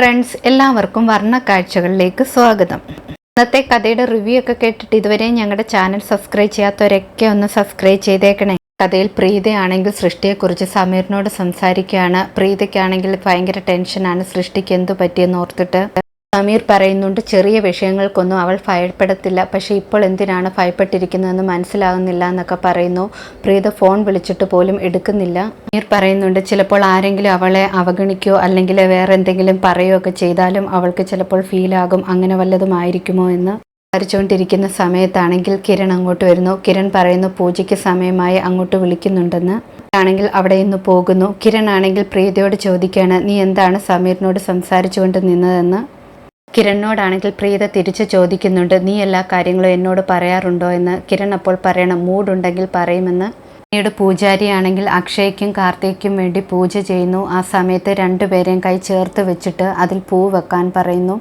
Friends എല്ലാവർക്കും വർണക്കാഴ്ചകളിലേക്ക് സ്വാഗതം. ഇന്നത്തെ കഥയുടെ റിവ്യൂ ഒക്കെ കേട്ടിട്ട് ഇതുവരെ ഞങ്ങളുടെ ചാനൽ സബ്സ്ക്രൈബ് ചെയ്യാത്തവരൊക്കെ ഒന്ന് സബ്സ്ക്രൈബ് ചെയ്തേക്കണേ. കഥയിൽ പ്രീതയാണെങ്കിൽ സൃഷ്ടിയെക്കുറിച്ച് സമീറിനോട് സംസാരിക്കുകയാണ്. പ്രീതയ്ക്കാണെങ്കിൽ ഭയങ്കര ടെൻഷനാണ് സൃഷ്ടിക്ക് എന്തു പറ്റിയെന്ന് ഓർത്തിട്ട് സമീർ പറയുന്നുണ്ട് ചെറിയ വിഷയങ്ങൾക്കൊന്നും അവൾ ഭയപ്പെടത്തില്ല. പക്ഷേ ഇപ്പോൾ എന്തിനാണ് ഭയപ്പെട്ടിരിക്കുന്നതെന്ന് മനസ്സിലാകുന്നില്ല എന്നൊക്കെ പറയുന്നു. പ്രീത ഫോൺ വിളിച്ചിട്ട് പോലും എടുക്കുന്നില്ല. സമീർ പറയുന്നുണ്ട് ചിലപ്പോൾ ആരെങ്കിലും അവളെ അവഗണിക്കുകയോ അല്ലെങ്കിൽ വേറെ എന്തെങ്കിലും പറയുകയൊക്കെ ചെയ്താലും അവൾക്ക് ചിലപ്പോൾ ഫീലാകും അങ്ങനെ വല്ലതും ആയിരിക്കുമോ എന്ന് സംസാരിച്ചുകൊണ്ടിരിക്കുന്ന സമയത്താണെങ്കിൽ കിരൺ അങ്ങോട്ട് വരുന്നു. കിരൺ പറയുന്നു പൂജയ്ക്ക് സമയമായി അങ്ങോട്ട് വിളിക്കുന്നുണ്ടെന്ന്. ആണെങ്കിൽ അവിടെ നിന്ന് പോകുന്നു. കിരൺ ആണെങ്കിൽ പ്രീതയോട് ചോദിക്കുകയാണ് നീ എന്താണ് സമീറിനോട് സംസാരിച്ചുകൊണ്ട് നിന്നതെന്ന്? കിരണിനോടാണെങ്കിൽ പ്രീത തിരിച്ചു ചോദിക്കുന്നുണ്ട് നീ എല്ലാ കാര്യങ്ങളും എന്നോട് പറയാറുണ്ടോ? എന്ന് കിരൺ അപ്പോൾ പറയണം മൂഡുണ്ടെങ്കിൽ പറയുമെന്ന്. പിന്നീട് പൂജാരിയാണെങ്കിൽ അക്ഷയ്ക്കും കാർത്തിക്കും വേണ്ടി പൂജ ചെയ്യുന്നു. ആ സമയത്ത് രണ്ടുപേരെയും കൈ ചേർത്ത് വെച്ചിട്ട് അതിൽ പൂ വെക്കാൻ പറയുന്നു.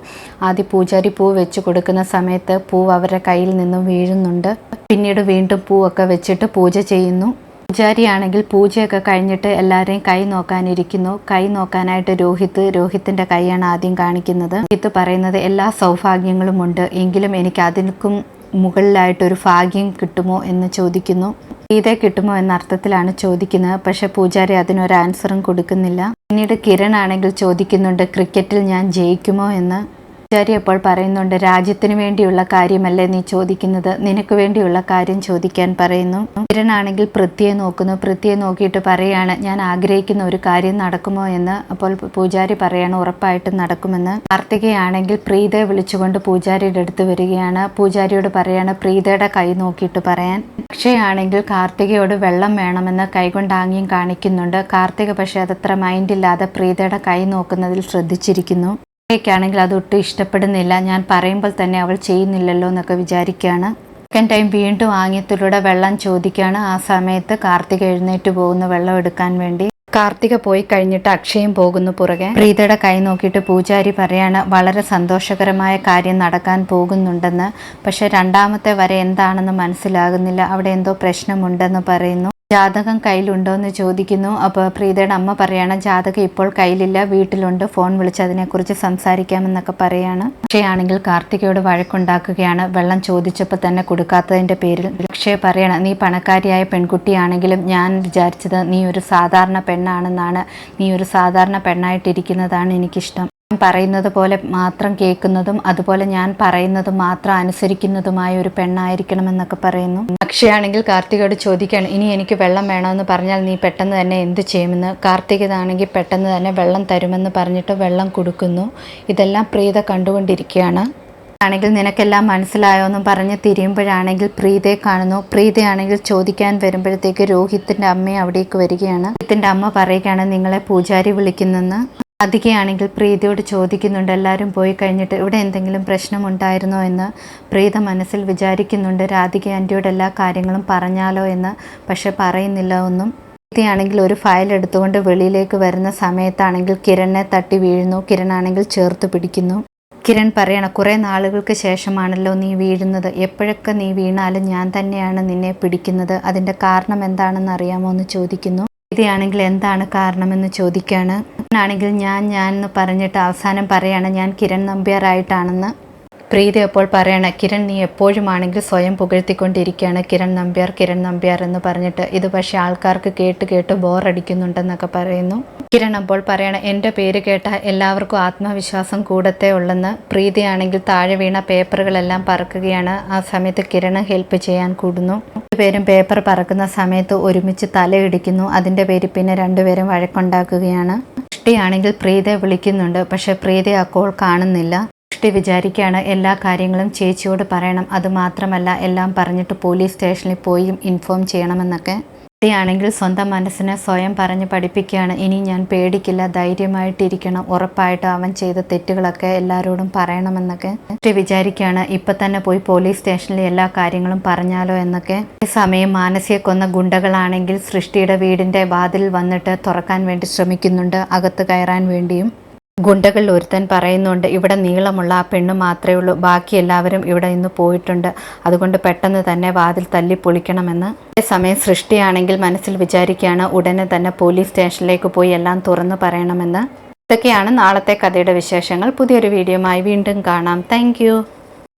ആദ്യം പൂജാരി പൂ വെച്ച് കൊടുക്കുന്ന സമയത്ത് പൂ അവരുടെ കയ്യിൽ നിന്നും വീഴുന്നുണ്ട്. പിന്നീട് വീണ്ടും പൂവൊക്കെ വെച്ചിട്ട് പൂജ ചെയ്യുന്നു. പൂജാരിയാണെങ്കിൽ പൂജയൊക്കെ കഴിഞ്ഞിട്ട് എല്ലാവരെയും കൈ നോക്കാനിരിക്കുന്നു. കൈ നോക്കാനായിട്ട് രോഹിത് രോഹിത്തിന്റെ കൈയാണ് ആദ്യം കാണിക്കുന്നത്. രോഹിത് പറയുന്നത് എല്ലാ സൗഭാഗ്യങ്ങളും ഉണ്ട്. എങ്കിലും എനിക്ക് അതിനും മുകളിലായിട്ടൊരു ഭാഗ്യം കിട്ടുമോ എന്ന് ചോദിക്കുന്നു. ഗീത കിട്ടുമോ എന്ന അർത്ഥത്തിലാണ് ചോദിക്കുന്നത്. പക്ഷെ പൂജാരി അതിനൊരു ആൻസറും കൊടുക്കുന്നില്ല. പിന്നീട് കിരൺ ആണെങ്കിൽ ചോദിക്കുന്നുണ്ട് ക്രിക്കറ്റിൽ ഞാൻ ജയിക്കുമോ? എന്ന്. പൂജാരി ഇപ്പോൾ പറയുന്നുണ്ട് രാജ്യത്തിന് വേണ്ടിയുള്ള കാര്യമല്ലേ നീ ചോദിക്കുന്നത്? നിനക്ക് വേണ്ടിയുള്ള കാര്യം ചോദിക്കാൻ പറയുന്നു. കിരണാണെങ്കിൽ പൃഥ്വിയെ നോക്കുന്നു. പൃഥ്വിയെ നോക്കിയിട്ട് പറയാണ് ഞാൻ ആഗ്രഹിക്കുന്ന ഒരു കാര്യം നടക്കുമോ എന്ന്? അപ്പോൾ പൂജാരി പറയാണ് ഉറപ്പായിട്ടും നടക്കുമെന്ന്. കാർത്തികയാണെങ്കിൽ പ്രീതയെ വിളിച്ചുകൊണ്ട് പൂജാരിയുടെ അടുത്ത് വരികയാണ്. പൂജാരിയോട് പറയാണ് പ്രീതയുടെ കൈ നോക്കിയിട്ട് പറയാൻ. അക്ഷയാണെങ്കിൽ കാർത്തികയോട് വെള്ളം വേണമെന്ന് കൈകൊണ്ടാങ്ങിയും കാണിക്കുന്നുണ്ട്. കാർത്തിക പക്ഷേ അതത്ര മൈൻഡില്ലാതെ പ്രീതയുടെ കൈ നോക്കുന്നതിൽ ശ്രദ്ധിച്ചിരിക്കുന്നു. ാണെങ്കിൽ അതൊട്ടും ഇഷ്ടപ്പെടുന്നില്ല. ഞാൻ പറയുമ്പോൾ തന്നെ അവൾ ചെയ്യുന്നില്ലല്ലോ എന്നൊക്കെ വിചാരിക്കുകയാണ്. സെക്കൻഡ് ടൈം വീണ്ടും ആംഗ്യത്തിലൂടെ വെള്ളം ചോദിക്കുകയാണ്. ആ സമയത്ത് കാർത്തിക എഴുന്നേറ്റ് പോകുന്നു വെള്ളം എടുക്കാൻ വേണ്ടി. കാർത്തിക പോയി കഴിഞ്ഞിട്ട് അക്ഷയും പോകുന്നു പുറകെ. പ്രീതയുടെ കൈ നോക്കിയിട്ട് പൂജാരി പറയാണ് വളരെ സന്തോഷകരമായ കാര്യം നടക്കാൻ പോകുന്നുണ്ടെന്ന്. പക്ഷെ രണ്ടാമത്തെ വരെ എന്താണെന്ന് മനസ്സിലാകുന്നില്ല. അവിടെ എന്തോ പ്രശ്നമുണ്ടെന്ന് പറയുന്നു. ജാതകം കയ്യിലുണ്ടോ എന്ന് ചോദിക്കുന്നു. അപ്പോൾ പ്രീതയുടെ അമ്മ പറയാണ് ജാതകം ഇപ്പോൾ കയ്യിലില്ല വീട്ടിലുണ്ട്. ഫോൺ വിളിച്ച് അതിനെക്കുറിച്ച് സംസാരിക്കാമെന്നൊക്കെ പറയാണ്. പക്ഷേയാണെങ്കിൽ കാർത്തികയോട് വഴക്കുണ്ടാക്കുകയാണ്. വെള്ളം ചോദിച്ചപ്പോൾ തന്നെ കൊടുക്കാത്തതിന്റെ പേരിൽ പക്ഷേ പറയണം. നീ പണക്കാരിയായ പെൺകുട്ടിയാണെങ്കിലും ഞാൻ വിചാരിച്ചത് നീ ഒരു സാധാരണ പെണ്ണാണെന്നാണ്. നീ ഒരു സാധാരണ പെണ്ണായിട്ടിരിക്കുന്നതാണ് എനിക്കിഷ്ടം. പറയുന്നത് പോലെ മാത്രം കേൾക്കുന്നതും അതുപോലെ ഞാൻ പറയുന്നത് മാത്രം അനുസരിക്കുന്നതുമായ ഒരു പെണ്ണായിരിക്കണമെന്നൊക്കെ പറയുന്നു. അക്ഷയാണെങ്കിൽ കാർത്തികയോട് ചോദിക്കുകയാണ് ഇനി എനിക്ക് വെള്ളം വേണമെന്ന് പറഞ്ഞാൽ നീ പെട്ടെന്ന് തന്നെ എന്ത് ചെയ്യുമെന്ന്? കാർത്തികതാണെങ്കിൽ പെട്ടെന്ന് തന്നെ വെള്ളം തരുമെന്ന് പറഞ്ഞിട്ട് വെള്ളം കൊടുക്കുന്നു. ഇതെല്ലാം പ്രീത കണ്ടുകൊണ്ടിരിക്കുകയാണ്. ആണെങ്കിൽ നിനക്കെല്ലാം മനസ്സിലായോ എന്നും പറഞ്ഞ് തിരിയുമ്പോഴാണെങ്കിൽ പ്രീതയെ കാണുന്നു. പ്രീതയാണെങ്കിൽ ചോദിക്കാൻ വരുമ്പോഴത്തേക്ക് രോഹിത്തിന്റെ അമ്മയും അവിടേക്ക് വരികയാണ്. രോഹിത്തിന്റെ അമ്മ പറയുകയാണ് നിങ്ങളെ പൂജാരി വിളിക്കുന്നെന്ന്. രാധികയാണെങ്കിൽ പ്രീതിയോട് ചോദിക്കുന്നുണ്ട്. എല്ലാവരും പോയി കഴിഞ്ഞിട്ട് ഇവിടെ എന്തെങ്കിലും പ്രശ്നമുണ്ടായിരുന്നോ എന്ന് പ്രീത മനസ്സിൽ വിചാരിക്കുന്നുണ്ട്. രാധിക ആന്റിയോട് എല്ലാ കാര്യങ്ങളും പറഞ്ഞാലോ എന്ന് പക്ഷെ പറയുന്നില്ല ഒന്നും. പ്രീതിയാണെങ്കിൽ ഒരു ഫയൽ എടുത്തുകൊണ്ട് വെളിയിലേക്ക് വരുന്ന സമയത്താണെങ്കിൽ കിരണിനെ തട്ടി വീഴുന്നു. കിരണാണെങ്കിൽ ചേർത്ത് പിടിക്കുന്നു. കിരൺ പറയണ കുറേ നാളുകൾക്ക് ശേഷമാണല്ലോ നീ വീഴുന്നത്. എപ്പോഴൊക്കെ നീ വീണാലും ഞാൻ തന്നെയാണ് നിന്നെ പിടിക്കുന്നത്. അതിന്റെ കാരണം എന്താണെന്ന് അറിയാമോ? എന്ന് ചോദിക്കുന്നു. പ്രീതിയാണെങ്കിൽ എന്താണ് കാരണമെന്ന് ചോദിക്കുകയാണ് ആണെങ്കിൽ ഞാൻ ഞാൻ എന്ന് പറഞ്ഞിട്ട് അവസാനം പറയാണ് ഞാൻ കിരൺ നമ്പ്യാറായിട്ടാണെന്ന് പ്രീതി അപ്പോൾ പറയണ കിരൺ നീ എപ്പോഴുമാണെങ്കിൽ സ്വയം പുകഴ്ത്തിക്കൊണ്ടിരിക്കുകയാണ് കിരൺ നമ്പ്യാർ കിരൺ നമ്പ്യാർ എന്ന് പറഞ്ഞിട്ട്. ഇത് പക്ഷേ ആൾക്കാർക്ക് കേട്ട് കേട്ട് ബോറടിക്കുന്നുണ്ടെന്നൊക്കെ പറയുന്നു. കിരൺ അപ്പോൾ പറയണ എന്റെ പേര് കേട്ട എല്ലാവർക്കും ആത്മവിശ്വാസം കൂടത്തേ ഉള്ളെന്ന്. പ്രീതിയാണെങ്കിൽ താഴെ വീണ പേപ്പറുകളെല്ലാം പറക്കുകയാണ്. ആ സമയത്ത് കിരണ് ഹെൽപ്പ് ചെയ്യാൻ കൂടുന്നു. രണ്ടുപേരും പേപ്പർ പറക്കുന്ന സമയത്ത് ഒരുമിച്ച് തലയിടിക്കുന്നു അതിന്റെ പേരിൽ പിന്നെ രണ്ടുപേരും വഴക്കുണ്ടാക്കുകയാണ്. സൃഷ്ടിയാണെങ്കിൽ പ്രീതയെ വിളിക്കുന്നുണ്ട്. പക്ഷേ പ്രീതയെ ആ കോൾ കാണുന്നില്ല. സൃഷ്ടി വിചാരിക്കുകയാണ് എല്ലാ കാര്യങ്ങളും ചേച്ചിയോട് പറയണം. അത് മാത്രമല്ല എല്ലാം പറഞ്ഞിട്ട് പോലീസ് സ്റ്റേഷനിൽ പോയി ഇൻഫോം ചെയ്യണമെന്നൊക്കെ. കുട്ടിയാണെങ്കിൽ സ്വന്തം മനസ്സിനെ സ്വയം പറഞ്ഞ് പഠിപ്പിക്കുകയാണ്. ഇനി ഞാൻ പേടിക്കില്ല ധൈര്യമായിട്ടിരിക്കണം ഉറപ്പായിട്ടും അവൻ ചെയ്ത തെറ്റുകളൊക്കെ എല്ലാവരോടും പറയണമെന്നൊക്കെ കുട്ടി വിചാരിക്കുകയാണ്. ഇപ്പം തന്നെ പോയി പോലീസ് സ്റ്റേഷനിൽ എല്ലാ കാര്യങ്ങളും പറഞ്ഞാലോ എന്നൊക്കെ. സമയം മാനസിക കൊന്ന ഗുണ്ടകളാണെങ്കിൽ സൃഷ്ടിയുടെ വീടിന്റെ വാതിൽ വന്നിട്ട് തുറക്കാൻ വേണ്ടി ശ്രമിക്കുന്നുണ്ട് അകത്ത് കയറാൻ വേണ്ടിയും. ഗുണ്ടകളിൽ ഒരുത്തൻ പറയുന്നുണ്ട് ഇവിടെ നീളമുള്ള ആ പെണ്ണ് മാത്രമേ ഉള്ളൂ ബാക്കി എല്ലാവരും ഇവിടെ നിന്ന് പോയിട്ടുണ്ട്. അതുകൊണ്ട് പെട്ടെന്ന് തന്നെ വാതിൽ തല്ലി പൊളിക്കണമെന്ന്. അതേസമയം സൃഷ്ടിയാണെങ്കിൽ മനസ്സിൽ വിചാരിക്കുകയാണ് ഉടനെ തന്നെ പോലീസ് സ്റ്റേഷനിലേക്ക് പോയി എല്ലാം തുറന്നു പറയണമെന്ന്. ഇതൊക്കെയാണ് നാളത്തെ കഥയുടെ വിശേഷങ്ങൾ. പുതിയൊരു വീഡിയോയുമായി വീണ്ടും കാണാം. താങ്ക്